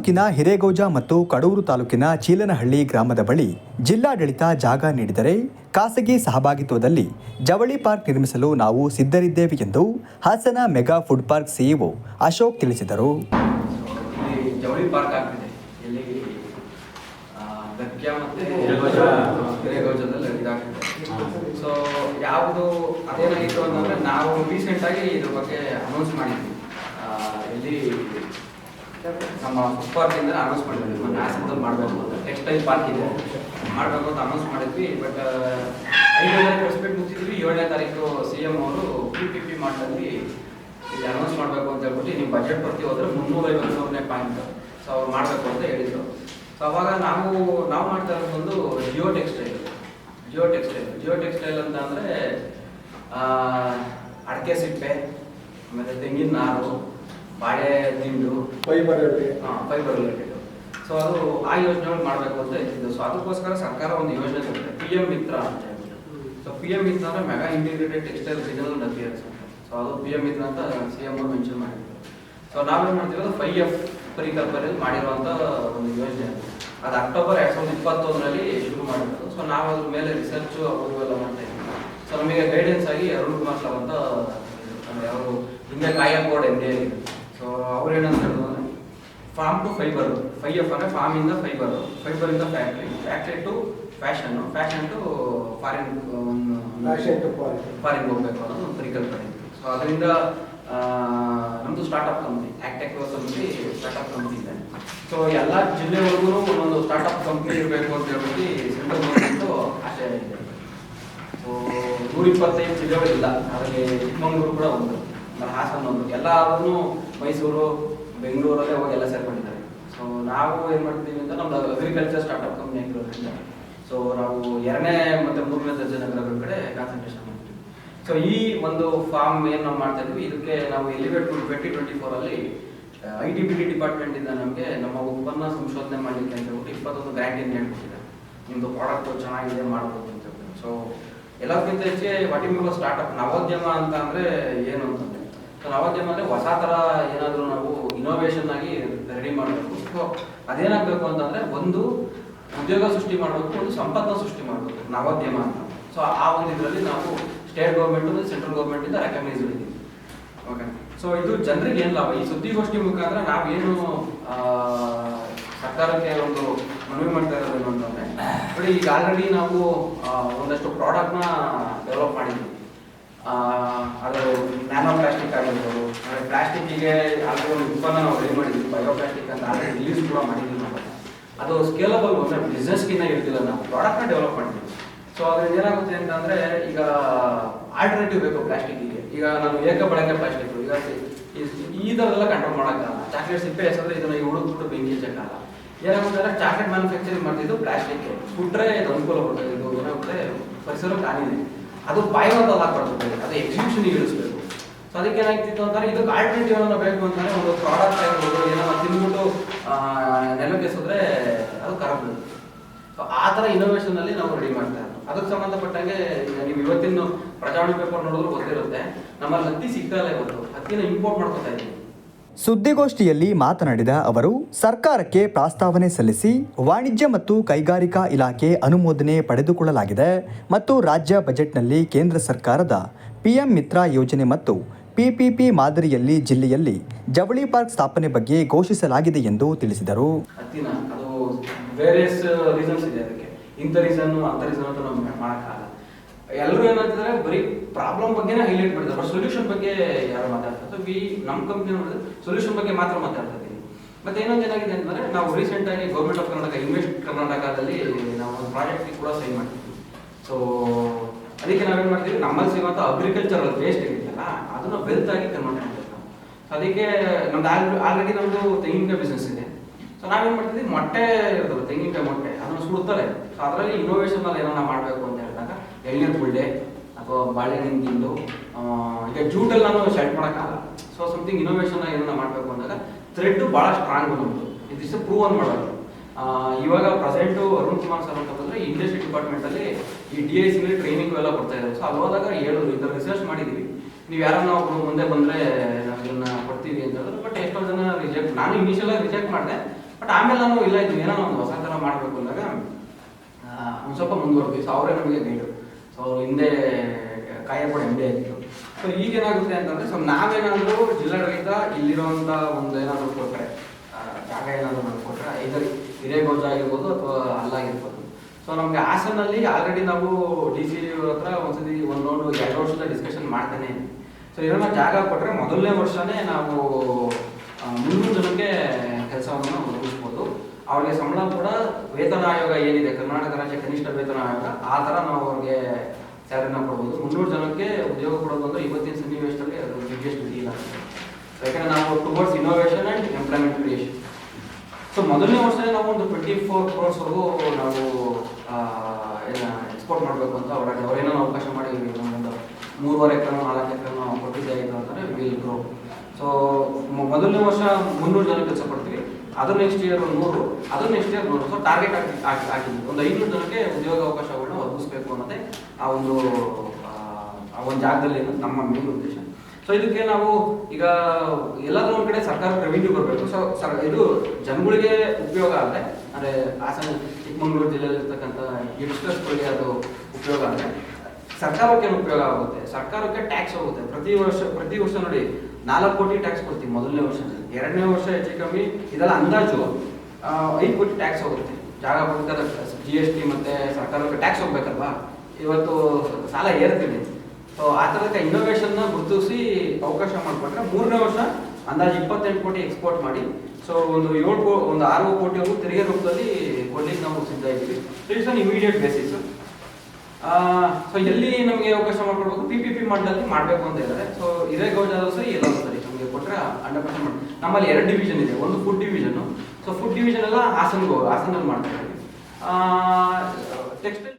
ತಾಲೂಕಿನ ಹಿರೇಗೌಜ ಮತ್ತು ಕಡೂರು ತಾಲೂಕಿನ ಚೀಲನಹಳ್ಳಿ ಗ್ರಾಮದ ಬಳಿ ಜಿಲ್ಲಾಡಳಿತ ಜಾಗ ನೀಡಿದರೆ ಖಾಸಗಿ ಸಹಭಾಗಿತ್ವದಲ್ಲಿ ಜವಳಿ ಪಾರ್ಕ್ ನಿರ್ಮಿಸಲು ನಾವು ಸಿದ್ಧರಿದ್ದೇವೆ ಎಂದು Hassan mega food park CEO Ashok ತಿಳಿಸಿದರು. ಇಲ್ಲಿ ಜವಳಿ ಪಾರ್ಕ್ ಆಗ್ತಿದೆ. ಸೊ ಯಾವುದು ಅದೇನಾಗಿತ್ತು ಅಂತಂದ್ರೆ ನಾವು ರೀಸೆಂಟ್ ಆಗಿ ಇದ್ರ ಬಗ್ಗೆ ಅನೌನ್ಸ್ ಮಾಡಿದ್ವಿ. ಆ, ಇಲ್ಲಿ ನಮ್ಮ ಫುಡ್ ಪಾರ್ಕ್ ಇಂದ ಅನೌನ್ಸ್ ಮಾಡಿದ್ವಿ ಹಾಸನದಲ್ಲಿ ಮಾಡಬೇಕು ಅಂತ. ಟೆಕ್ಸ್ಟೈಲ್ ಪಾರ್ಕ್ ಇದೆ. ಮಾಡಬೇಕು ಅಂತ ಅನೌನ್ಸ್ ಮಾಡಿದ್ವಿ ಬಟ್ ಐದನೇ ತಾರೀಕು ಮೀಟ್ ಮುಗಿಸಿದ್ವಿ. ಏಳನೇ ತಾರೀಕು ಸಿ ಎಂ ಅವರು ಪಿ ಪಿ ಪಿ ಮಾಡಲ್ಲಿ ಇಲ್ಲಿ ಅನೌನ್ಸ್ ಮಾಡಬೇಕು ಅಂತ ಹೇಳ್ಬಿಟ್ಟು ನಿಮ್ಮ ಬಜೆಟ್ ಪ್ರತಿ ಹೋದ್ರೆ ಮುನ್ನೂರ ಐವತ್ತು ಮೂರನೇ ಪಾಯಿಂಟ್ ಸೊ ಅವ್ರು ಮಾಡಬೇಕು ಅಂತ ಹೇಳಿದ್ರು. ಸೊ ಅವಾಗ ನಾವು ನಾವು ಮಾಡ್ತಾ ಇರೋದು ಒಂದು Jio textile Jio textile Jio textile ಅಂತ ಅಂದರೆ ಅಡಿಕೆ ಸಿಪ್ಪೆ, ಆಮೇಲೆ ತೆಂಗಿನ ನಾರು ಬಾಳೆ ದಿಂಡು ಫೈಬರ್ ಫೈಬರ್ ರಿಲೇಟೆಡ್ ಸೊ ಅದು ಆ ಯೋಜನೆಗಳು ಮಾಡಬೇಕು ಅಂತ ಇದ್ದಿದ್ದು ಸೊ ಅದಕ್ಕೋಸ್ಕರ ಸರ್ಕಾರ ಒಂದು ಯೋಜನೆ ಕೊಟ್ಟಿದೆ. ಪಿ ಎಂ ಮಿತ್ರ ಅಂತ ಹೇಳ್ಬಿಟ್ಟು. ಸೊ ಪಿ ಎಂ ಮಿತ್ರ ಅಂದ್ರೆ mega integrated textile regional affairs ಅಂತ. ಸೊ ಅದು ಪಿ ಎಂ ಮಿತ್ರ ಅಂತ ಸಿ ಎಂ ಅವರು ಮೆನ್ಷನ್ ಮಾಡಿದ್ರು. ಸೊ ನಾವೇನು ಮಾಡ್ತೀವಿ? ಅದು ಫೈ ಎಫ್ ಪರಿಕಲ್ಪನೆಯಲ್ಲಿ ಮಾಡಿರುವಂಥ ಒಂದು ಯೋಜನೆ ಅದು. ಅದು ಅಕ್ಟೋಬರ್ ಎರಡು ಸಾವಿರದ ಇಪ್ಪತ್ತೊಂದರಲ್ಲಿ ಶುರು ಮಾಡಿದ್ರು ಸೊ ನಾವು ಅದ್ರ ಮೇಲೆ ರಿಸರ್ಚು ಅವರು ಎಲ್ಲ ಮಾಡ್ತಾ ಇದ್ದೀವಿ. ಸೊ ನಮಗೆ ಗೈಡೆನ್ಸ್ ಆಗಿ ಅರುಣ್ ಕುಮಾರ್ ಸರ್ ಅಂತ ಅವರು ಹಿಂದೆ ಕಾಯಂ ಬೋರ್ಡ್ ಎಂ ಡಿ ಸೊ ಅವ್ರು ಏನಂತ ಹೇಳಿದ್ರು ಫಾರ್ಮ್ ಟು ಫೈಬರ್ ಫೈ ಎಫ್ ಅಂದರೆ ಫಾರ್ಮ್ ಇಂದ ಫೈಬರ್ ಫೈಬರ್ ಇಂದ factory factory to fashion fashion to foreign fashion to foreign ಹೋಗ್ಬೇಕು ಅನ್ನೋದು ಒಂದು ಪರಿಕಲ್ಪನೆ ಸೊ ಅದರಿಂದ ನಮ್ಮದು ನಮ್ದು startup company agtech company startup company ಇದೆ. ಸೊ ಎಲ್ಲ ಜಿಲ್ಲೆವರೆಗೂ ಒಂದೊಂದು ಸ್ಟಾರ್ಟ್ಅಪ್ ಕಂಪ್ನಿ ಇರಬೇಕು ಅಂತ ಹೇಳ್ಬಿಟ್ಟು ಸೆಂಟ್ರಲ್ ಗೌರ್ಮೆಂಟ್ ಆಶಯ ಇದೆ ಸೊ ನೂರ ಇಪ್ಪತ್ತೈದು ಜಿಲ್ಲೆಗಳು ಇಲ್ಲ ಅದರಲ್ಲಿ ಚಿಕ್ಕಮಂಗ್ಳೂರು ಕೂಡ ಒಂದು. ಆಮೇಲೆ ಹಾಸನ ಒಂದು ಎಲ್ಲಾದ್ರೂ ಮೈಸೂರು, ಬೆಂಗಳೂರಲ್ಲೇ ಹೋಗಿ ಎಲ್ಲ ಸೇರ್ಕೊಂಡಿದ್ದಾರೆ. ಸೊ ನಾವು ಏನು ಮಾಡ್ತೀವಿ ಅಂತ ನಮ್ದು ಅಗ್ರಿಕಲ್ಚರ್ ಸ್ಟಾರ್ಟ್ಅಪ್ ಕಂಪ್ನಿ ಆಗಿರೋದ್ರಿಂದ ಸೊ ನಾವು ಎರಡನೇ ಮತ್ತು ಮೂರನೇ ದರ್ಜೆ ನಗರಗಳ ಕಡೆ ಕಾನ್ಸಂಟ್ರೇಷನ್ ಮಾಡ್ತೀವಿ. ಸೊ ಈ ಒಂದು ಫಾರ್ಮ್ ಏನು ನಾವು ಮಾಡ್ತಾ ಇದ್ವಿ, ಇದಕ್ಕೆ ನಾವು elevate twenty twenty ಫೋರಲ್ಲಿ I T B T department ಇಂದ ನಮಗೆ ನಮ್ಮ ಉತ್ಪನ್ನ ಸಂಶೋಧನೆ ಮಾಡಲಿಕ್ಕೆ ಅಂತ ಹೇಳ್ಬಿಟ್ಟು ಇಪ್ಪತ್ತೊಂದು ಏನು ಹೇಳ್ಕೊಟ್ಟಿದ್ದಾರೆ. ನಿಮ್ಮದು ಪ್ರಾಡಕ್ಟ್ ಚೆನ್ನಾಗಿದೆ, ಮಾಡ್ಬೋದು ಅಂತ ಹೇಳ್ಬಿಟ್ಟು. ಸೊ ಎಲ್ಲಕ್ಕಿಂತ ಹೆಚ್ಚಿಗೆ ವಾಟಿಮಿಗೋ ಸ್ಟಾರ್ಟ್ಅಪ್ ನವೋದ್ಯಮ ಅಂತ ಅಂದರೆ ಏನು ಅಂತಂದ್ರೆ ಸೊ ನವೋದ್ಯಮ ಅಂದ್ರೆ ಹೊಸ ತರ ಏನಾದರೂ ನಾವು ಇನೋವೇಷನ್ ಆಗಿ ರೆಡಿ ಮಾಡಬೇಕು. ಸೊ ಅದೇನಾಗಬೇಕು ಅಂತಂದ್ರೆ ಒಂದು ಉದ್ಯೋಗ ಸೃಷ್ಟಿ ಮಾಡಬೇಕು ಒಂದು ಸಂಪತ್ತನ್ನ ಸೃಷ್ಟಿ ಮಾಡಬೇಕು ನವೋದ್ಯಮ ಅಂತ. ಸೊ ಆ ಒಂದು ಇದರಲ್ಲಿ ನಾವು ಸ್ಟೇಟ್ ಗೌರ್ಮೆಂಟ್ ಮತ್ತು ಸೆಂಟ್ರಲ್ ಗೌರ್ಮೆಂಟ್ ಇಂದ ರೆಕಗ್ನೈಸ್ ಇದ್ದೀವಿ ಓಕೆ ಸೊ ಇದು ಜನರಿಗೆ ಏನು ಲಾಭ? ಈ ಸುದ್ದಿಗೋಷ್ಠಿ ಮುಖಾಂತರ ನಾವೇನು ಸರ್ಕಾರಕ್ಕೆ ಒಂದು ಮನವಿ ಮಾಡ್ತಾ ಇರೋದು ಏನು ಅಂತಂದ್ರೆ ಈಗ ಆಲ್ರೆಡಿ ನಾವು ಒಂದಷ್ಟು ಪ್ರಾಡಕ್ಟ್ನ ಡೆವಲಪ್ ಮಾಡಿದ್ವಿ ಆ, ಅದು ನ್ಯಾನೋ ಪ್ಲಾಸ್ಟಿಕ್ ಆಗಿರ್ಬೋದು. ಅಂದರೆ ಪ್ಲಾಸ್ಟಿಕ್ಕಿಗೆ ಅದು ಒಂದು ಉತ್ಪನ್ನ ನಾವು ರೆಡಿ ಮಾಡಿದ್ವಿ ಬಯೋ ಪ್ಲಾಸ್ಟಿಕ್ ಅಂತ. ಆದರೆ ರಿಲೀಸ್ ಕೂಡ ಮಾಡಿದ್ವಿ ನಾವು. ಅದು ಸ್ಕೇಲಬಲ್ ಅಂದರೆ ಬಿಸ್ನೆಸ್ಗಿನ್ನ ಇರ್ತಿಲ್ಲ, ನಾವು ಪ್ರಾಡಕ್ಟ್ನ ಡೆವಲಪ್ ಮಾಡ್ತೀವಿ. ಸೊ ಅದರಿಂದ ಏನಾಗುತ್ತೆ ಅಂತಂದರೆ, ಈಗ ಆಲ್ಟರ್ನೇಟಿವ್ ಬೇಕು ಪ್ಲಾಸ್ಟಿಕ್ಕಿಗೆ. ಈಗ ನಾನು ಏಕ ಬಳಕೆ ಪ್ಲಾಸ್ಟಿಕ್. ಈಗ ಈ- ಥರದೆಲ್ಲ ಕಂಟ್ರೋಲ್ ಮಾಡೋಕ್ಕಾಗಲ್ಲ. ಚಾಕ್ಲೇಟ್ ಸಿಪ್ಪೆ ಹೆಸರು ಇದನ್ನ ಹುಡುಕ್ಬಿಟ್ಟು ಬೆಂಕಿ ಹಚ್ಚಕ್ಕಾಗಲ್ಲ. ಏನಾಗುತ್ತೆ ಅಂದರೆ ಚಾಕ್ಲೇಟ್ ಮ್ಯಾನುಫ್ಯಾಕ್ಚರಿಂಗ್ ಮಾಡ್ತಿದ್ದು ಪ್ಲಾಸ್ಟಿಕ್ ಬಿಟ್ಟರೆ ಇದು ಅನುಕೂಲ ಕೊಡ್ತದೆ ಏನಾಗುತ್ತೆ ಪರಿಸರಕ್ಕೆ ಹಾನಿದೆ ಅದು ಬಾಯಿವಂತಲ್ಲಿ ಹಾಕ್ಬಾರ್ದು ಅದು ಎಕ್ಸಿಬಿಷನ್ ಇಳಿಸ್ಬೇಕು. ಸೊ ಅದಕ್ಕೆ ಏನಾಗ್ತಿತ್ತು ಅಂತಾರೆ ಇದಕ್ಕೆ ಆಲ್ಟರ್ನೇಟಿವ್ ಏನೋ ಬೇಕು ಅಂತಾರೆ ಒಂದು ಪ್ರಾಡಕ್ಟ್ ಆಗಿರ್ಬೋದು ಏನೋ ತಿಂದ್ಬಿಟ್ಟು ನೆಲಕ್ಕೆ ಸಿದ್ರೆ ಅದು ಖರಾಬ್ ಸೊ ಆ ಥರ ಇನ್ನೋವೇಷನ್ ಅಲ್ಲಿ ನಾವು ರೆಡಿ ಮಾಡ್ತಾ ಇರೋದು. ಅದಕ್ಕೆ ಸಂಬಂಧಪಟ್ಟಂಗೆ ನೀವು ಇವತ್ತಿನ ಪ್ರಜಾವಾಣಿ ಪೇಪರ್ ನೋಡಿದ್ರು ಗೊತ್ತಿರುತ್ತೆ. ನಮ್ಮಲ್ಲಿ ಹತ್ತಿ ಸಿಗ್ತಾ ಇಲ್ಲ ಇವತ್ತು. ಹತ್ತಿನ ಇಂಪೋರ್ಟ್ ಮಾಡ್ಕೊತಾ ಇದ್ದೀವಿ ಸುದ್ದಿಗೋಷ್ಠಿಯಲ್ಲಿ ಮಾತನಾಡಿದ ಅವರು, ಸರ್ಕಾರಕ್ಕೆ ಪ್ರಸ್ತಾವನೆ ಸಲ್ಲಿಸಿ ವಾಣಿಜ್ಯ ಮತ್ತು ಕೈಗಾರಿಕಾ ಇಲಾಖೆ ಅನುಮೋದನೆ ಪಡೆದುಕೊಳ್ಳಲಾಗಿದೆ ಮತ್ತು ರಾಜ್ಯ ಬಜೆಟ್ನಲ್ಲಿ ಕೇಂದ್ರ ಸರ್ಕಾರದ ಪಿಎಂ ಮಿತ್ರ ಯೋಜನೆ ಮತ್ತು ಪಿಪಿಪಿ ಮಾದರಿಯಲ್ಲಿ ಜಿಲ್ಲೆಯಲ್ಲಿ ಜವಳಿ ಪಾರ್ಕ್ ಸ್ಥಾಪನೆ ಬಗ್ಗೆ ಘೋಷಿಸಲಾಗಿದೆ ಎಂದು ತಿಳಿಸಿದರು. ಇಂಥ ರೀಸನ್ ಅಂತ ರೀಸನ್ ಅಂತ ನಾವು ಮಾಡೋಕ್ಕಾಗಲ್ಲ. ಎಲ್ಲರೂ ಏನಂತಂದ್ರೆ ಬರೀ ಪ್ರಾಬ್ಲಮ್ ಬಗ್ಗೆನೇ ಹೈಲೈಟ್ ಬಟ್ ಸೊಲ್ಯೂಷನ್ ಬಗ್ಗೆ ಯಾರು ಮಾತಾಡ್ತಾರೆ ವಿ ನಮ್ಮ ಕಂಪ್ನಿ ನೋಡಿದ್ರೆ ಸೊಲ್ಯೂಷನ್ ಬಗ್ಗೆ ಮಾತ್ರ ಮಾತಾಡ್ತಾ ಮತ್ತೆ ಇನ್ನೊಂದು ಏನಾಗಿದೆ ಅಂತಂದ್ರೆ, ನಾವು ರೀಸೆಂಟ್ ಆಗಿ ಗೌರ್ಮೆಂಟ್ ಆಫ್ ಕರ್ನಾಟಕ ಇನ್ವೆಸ್ಟ್ ಕರ್ನಾಟಕದಲ್ಲಿ ನಾವು ಒಂದು ಪ್ರಾಜೆಕ್ಟ್ ಕೂಡ ಸೈನ್ ಮಾಡ್ತೀವಿ ಸೊ ಅದಕ್ಕೆ ನಾವೇನ್ ಮಾಡ್ತೀವಿ? ನಮ್ಮಲ್ಲಿ ಸಿಗುವಂತ ಅಗ್ರಿಕಲ್ಚರಲ್ ವೇಸ್ಟ್ ಏನಿದೆಯಲ್ಲ, ಅದನ್ನ ವೆಲ್ತ್ ಆಗಿ ಕನ್ವರ್ಟ್ ಮಾಡ್ತೀವಿ ಅದಕ್ಕೆ ನಮ್ದು ಆಲ್ರೆಡಿ ನಮ್ದು ತೆಂಗಿನಕಾಯಿ ಬಿಸ್ನೆಸ್ ಇದೆ. ಸೊ ನಾವೇನ್ ಮಾಡ್ತೀವಿ ಮೊಟ್ಟೆ ಇರ್ತದೆ, ತೆಂಗಿನಕಾಯಿ ಮೊಟ್ಟೆ. ಅದನ್ನ ಸುಡ್ತಾರೆ ಸೊ ಅದರಲ್ಲಿ ಇನೋವೇಷನ್ ಅಲ್ಲಿ ಏನಾರ ಮಾಡಬೇಕು ಅಂತ ಎಳ್ನೀರು ಗುಳ್ಳೆ ಅಥವಾ ಬಾಳೆಹಣ್ಣಿನ ತಿಂದು ಈಗ ಜೂಟಲ್ಲಿ ನಾನು ಶರ್ಟ್ ಮಾಡೋಕ್ಕಾಗಲ್ಲ. ಸೊ ಸಮಥಿಂಗ್ ಇನೋವೇಷನ್ ಏನನ್ನ ಮಾಡಬೇಕು ಅಂದಾಗ ಥ್ರೆಡ್ ಭಾಳ ಸ್ಟ್ರಾಂಗ್ ನಮ್ಮದು ಇದಿಷ್ಟು ಪ್ರೂವ್ ಅನ್ ಮಾಡೋದು. ಇವಾಗ ಪ್ರೆಸೆಂಟು ಅರುಣ್ ಕುಮಾರ್ ಸರ್ ಅಂತ ಬಂದ್ರೆ ಇಂಡಸ್ಟ್ರಿ ಡಿಪಾರ್ಟ್ಮೆಂಟಲ್ಲಿ ಈ ಡಿ ಐ ಸಿ ಟ್ರೈನಿಂಗ್ ಎಲ್ಲ ಕೊಡ್ತಾ ಇದ್ದಾರೆ. ಸೊ ಅಲ್ಲಿ ಹೋದಾಗ ಹೇಳೋದು ಇದರ ರಿಸರ್ಚ್ ಮಾಡಿದ್ದೀವಿ ನೀವು ಯಾರನ್ನ ಒಬ್ಬರು ಮುಂದೆ ಬಂದರೆ ನಾವು ಇದನ್ನ ಕೊಡ್ತೀವಿ ಅಂತ ಹೇಳಿದ್ರು ಬಟ್ ಎಷ್ಟೋ ಜನ ರಿಜೆಕ್ಟ್ ನಾನು ಇನಿಷಿಯಲ್ ಆಗಿ ರಿಜೆಕ್ಟ್ ಮಾಡಿದೆ ಬಟ್ ಆಮೇಲೆ ನಾನು ಇಲ್ಲ, ಇದು ಏನೋ ಒಂದು ಹೊಸ ಥರ ಮಾಡಬೇಕು ಅಂದಾಗ ಒಂದು ಸ್ವಲ್ಪ ಮುಂದುವರೆದ್ವಿ ಸೊ ಅವರೇ ನಮಗೆ ಗೈಡು ಸೊ ಹಿಂದೆ ಕೂಡ ಎಂ ಡಿ ಆಗಿತ್ತು ಸೊ ಈಗ ಏನಾಗುತ್ತೆ ಅಂತಂದ್ರೆ ಸೊ ನಾವೇನಾದರೂ ಜಿಲ್ಲಾಡಳಿತ ಇಲ್ಲಿರುವಂಥ ಒಂದು ಏನಾದರೂ ಕೊಟ್ಟರೆ ಜಾಗ ಏನಾದರೂ ನಾವು ಕೊಟ್ಟರೆ ಐದರ್ ಆಗಿರ್ಬೋದು ಅಥವಾ ಅಲ್ಲಾಗಿರ್ಬೋದು ಸೊ ನಮಗೆ ಹಾಸನಲ್ಲಿ ಆಲ್ರೆಡಿ ನಾವು ಡಿ ಸಿ ಹತ್ರ ಒಂದ್ಸತಿ ಒಂದು ಒಂದು ಎರಡು ವರ್ಷದ ಡಿಸ್ಕಷನ್ ಮಾಡ್ತಾನೆ ಸೊ ಇದನ್ನ ಜಾಗ ಕೊಟ್ಟರೆ ಮೊದಲನೇ ವರ್ಷನೇ ನಾವು ಮುಂದಿನ ಜನಕ್ಕೆ ಕೆಲಸವನ್ನು ಒದಗಿಸ್ಬೋದು ಅವ್ರಿಗೆ ಸಂಬಳ ಕೂಡ ವೇತನ ಆಯೋಗ ಏನಿದೆ, ಕರ್ನಾಟಕ ರಾಜ್ಯ ಕನಿಷ್ಠ ವೇತನ ಆಯೋಗ, ಆ ಥರ ನಾವು ಅವ್ರಿಗೆ ಸ್ಯಾಲರಿನ ಕೊಡ್ಬೋದು. ಮುನ್ನೂರು ಜನಕ್ಕೆ ಉದ್ಯೋಗ ಕೊಡೋದು ಅಂದ್ರೆ ಇವತ್ತಿನ ಸನ್ನಿವೇಶದಲ್ಲಿ ಅದು ಬಿಗ್ಗೆಸ್ಟ್ ಆಗುತ್ತೆ ನಾವು ಯಾಕಂದ್ರೆ ನಾವು towards innovation and employment creation so ಮೊದಲನೇ ವರ್ಷನೇ ನಾವು ಒಂದು ಟ್ವೆಂಟಿ ಫೋರ್ ಕ್ರೋರ್ಸ್ವರೆಗೂ ನಾವು ಎಕ್ಸ್ಪೋರ್ಟ್ ಮಾಡಬೇಕು ಅಂತ ಅವರ ಅವರೇನೋ ಅವಕಾಶ ಮಾಡಿ ಒಂದು ಮೂರುವರೆ ಎಕರೆ, ನಾಲ್ಕು ಎಕರೆ ಕೊಟ್ಟಿದ್ದೆ ಇದು ಅಂತಂದರೆ ವಿಲ್ ಗ್ರೋ ಸೊ ಮೊದಲನೇ ವರ್ಷ ಮುನ್ನೂರು ಜನ ಕೆಲಸ ಕೊಡ್ತೀವಿ ಅದು ನೆಕ್ಸ್ಟ್ ಇಯರ್ ಒಂದು ನೂರು ಅದು ನೆಕ್ಸ್ಟ್ ಇಯರ್ ನೂರು ಸೊ ಟಾರ್ಗೆಟ್ ಹಾಕಿ ಹಾಕಿದ್ವಿ. ಒಂದು ಐನೂರು ಜನಕ್ಕೆ ಉದ್ಯೋಗ ಅವಕಾಶಗಳನ್ನ ಒದಗಿಸ್ಬೇಕು ಅನ್ನೋದೇ ಆ ಒಂದು ಆ, ಒಂದು ಜಾಗದಲ್ಲಿ ನಮ್ಮ ಮೇನ್ ಉದ್ದೇಶ. ಸೊ ಇದಕ್ಕೆ ನಾವು ಈಗ ಎಲ್ಲಾದ್ರೂ ಒಂದ್ ಕಡೆ ಸರ್ಕಾರ ರೆವಿನ್ಯೂ ಬರಬೇಕು ಸೊ ಸರ್ ಇದು ಜನಗಳಿಗೆ ಉಪಯೋಗ ಆದರೆ ಅಂದರೆ ಹಾಸನ ಚಿಕ್ಕಮಗಳೂರು ಜಿಲ್ಲೆಯಲ್ಲಿರ್ತಕ್ಕಂಥ ಯಂಗ್ಸ್ಟರ್ಸ್ಗಳಿಗೆ ಅದು ಉಪಯೋಗ ಆದರೆ ಸರ್ಕಾರಕ್ಕೆ ಉಪಯೋಗ ಆಗುತ್ತೆ? ಸರ್ಕಾರಕ್ಕೆ ಟ್ಯಾಕ್ಸ್ ಹೋಗುತ್ತೆ. ಪ್ರತಿ ವರ್ಷ ಪ್ರತಿ ವರ್ಷ ನೋಡಿ ನಾಲ್ಕು ಕೋಟಿ ಟ್ಯಾಕ್ಸ್ ಕೊಡ್ತೀವಿ ಮೊದಲನೇ ವರ್ಷ ಎರಡನೇ ವರ್ಷ ಹೆಚ್ಚು ಕಮ್ಮಿ, ಇದೆಲ್ಲ ಅಂದಾಜು. ಐದು ಕೋಟಿ ಟ್ಯಾಕ್ಸ್ ಹೋಗುತ್ತೆ. ಜಾಗ ಬಂದ ಜಿ ಎಸ್ ಟಿ ಮತ್ತೆ ಸರ್ಕಾರಕ್ಕೆ ಟ್ಯಾಕ್ಸ್ ಹೋಗ್ಬೇಕಲ್ವಾ? ಇವತ್ತು ಸಾಲ ಏರ್ತೀನಿ ಸೊ ಆ ಥರದ ಇನ್ನೋವೇಷನ್ನ ಗುರುತಿಸಿ ಅವಕಾಶ ಮಾಡಿಕೊಟ್ರೆ ಮೂರನೇ ವರ್ಷ ಅಂದಾಜು ಇಪ್ಪತ್ತೆಂಟು ಕೋಟಿ ಎಕ್ಸ್ಪೋರ್ಟ್ ಮಾಡಿ. ಸೊ ಒಂದು ಏಳು ಕೋ, ಒಂದು ಆರು ಕೋಟಿವರೆಗೂ ತೆರಿಗೆ ರೂಪದಲ್ಲಿ ಕೊಡ್ಲಿಕ್ಕೆ ನಾವು ಸಿದ್ಧ ಇದ್ದೀವಿ. So it's an immediate basis so ಎಲ್ಲಿ ನಮಗೆ ಅವಕಾಶ ಮಾಡ್ಕೊಡ್ಬೇಕು? ಪಿ ಪಿ ಪಿ ಮಾಡಬೇಕು ಅಂತ ಇದ್ದಾರೆ. ಸೊ ಇದೇ ಗೌಜ ಸರಿ ಎಲ್ಲ ಹಂಡ್ರೆಡ್ ಪರ್ಸೆಂಟ್ ನಮ್ಮಲ್ಲಿ ಎರಡು ಡಿವಿಷನ್ ಇದೆ. ಒಂದು food division so food division ಎಲ್ಲ ಹಾಸನ್ಗೆ ಹಾಸನಲ್ಲಿ ಮಾಡ್ತಾರೆ. ಟೆಕ್ಸ್ಟೈಲ್